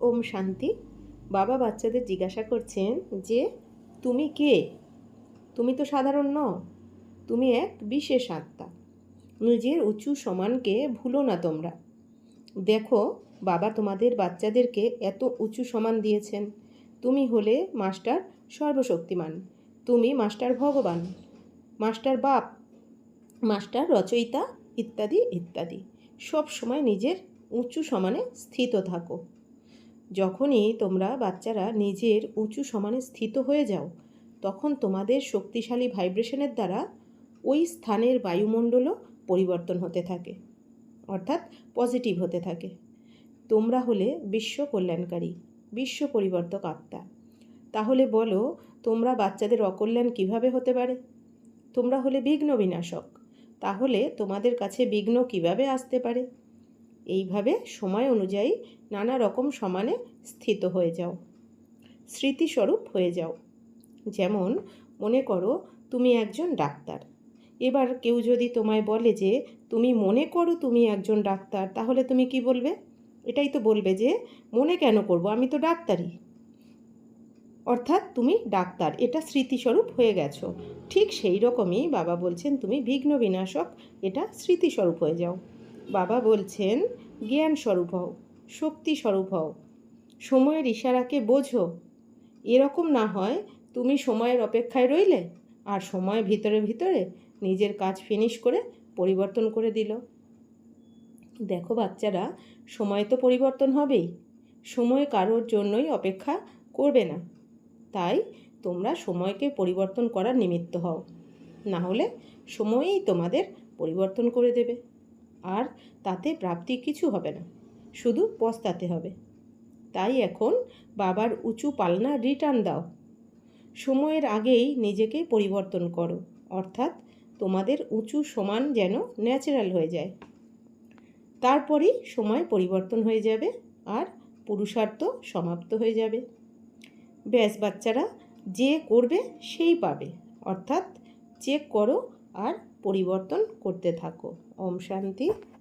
ওম শান্তি। বাবা বাচ্চাদের জিজ্ঞাসা করছেন যে, তুমি কে? তুমি তো সাধারণ নও। তুমি এক বিশেষ আত্মা। নিজের উঁচু সমানকে ভুলো না তোমরা। দেখো, বাবা তোমাদের বাচ্চাদেরকে এত উঁচু সমান দিয়েছেন। তুমি হলে মাস্টার সর্বশক্তিমান। তুমি মাস্টার ভগবান। মাস্টার বাপ, মাস্টার রচয়িতা ইত্যাদি ইত্যাদি। সব সময় নিজের উঁচু সমানে স্থিত থাকো। যখনই তোমরা বাচ্চারা নিজের উঁচু সমানে স্থিত হয়ে যাও, তখন তোমাদের শক্তিশালী ভাইব্রেশনের দ্বারা ওই স্থানের বায়ুমণ্ডলও পরিবর্তন হতে থাকে, অর্থাৎ পজিটিভ হতে থাকে। তোমরা হলে বিশ্ব কল্যাণকারী, বিশ্ব পরিবর্তক আত্মা। তাহলে বলো, তোমরা বাচ্চাদের অকল্যাণ কীভাবে হতে পারে? তোমরা হলে বিঘ্ন বিনাশক, তাহলে তোমাদের কাছে বিঘ্ন কীভাবে আসতে পারে? এইভাবে সময় অনুযায়ী নানা রকম সমানে স্থিত হয়ে যাও। স্মৃতিস্বরূপ হয়ে যাও। যেমন, মনে করো তুমি একজন ডাক্তার। এবার কেউ যদি তোমায় বলে যে, তুমি মনে করো তুমি একজন ডাক্তার, তাহলে তুমি কি বলবে? এটাই তো বলবে যে, মনে কেন করব? আমি তো ডাক্তারই। অর্থাৎ তুমি ডাক্তার, এটা স্মৃতিস্বরূপ হয়ে গেছো। ঠিক সেই রকমই বাবা বলছেন, তুমি বিঘ্ন বিনাশক, এটা স্মৃতিস্বরূপ হয়ে যাও। বাবা বলছেন জ্ঞান স্বরূপ হও শক্তি স্বরূপ হও, সময়ের ইশারাকে বোঝো। এরকম না হয় তুমি সময়ের অপেক্ষায় রইলে আর সময় ভিতরে ভিতরে নিজের কাজ ফিনিশ করে পরিবর্তন করে দিল। দেখো বাচ্চারা, সময় তো পরিবর্তন হবেই। সময় কারোর জন্যই অপেক্ষা করবে না। তাই তোমরা সময়কে পরিবর্তন করার নিমিত্ত হও। না হলে সময়ই তোমাদের পরিবর্তন করে দেবে। আর তাতে প্রাপ্তি কিছু হবে না, শুধু পস্তাতে হবে। তাই এখন বাবার উঁচু পালনা রিটার্ন দাও। সময়ের আগেই নিজেকে পরিবর্তন করো, অর্থাৎ তোমাদের উঁচু সমান যেন ন্যাচারাল হয়ে যায়। তারপরেই সময় পরিবর্তন হয়ে যাবে আর পুরুষার্থ সমাপ্ত হয়ে যাবে। ব্যাস বাচ্চারা যে করবে সেই পাবে, অর্থাৎ চেক করো আর পরিবর্তন করতে থাকো। ওম শান্তি।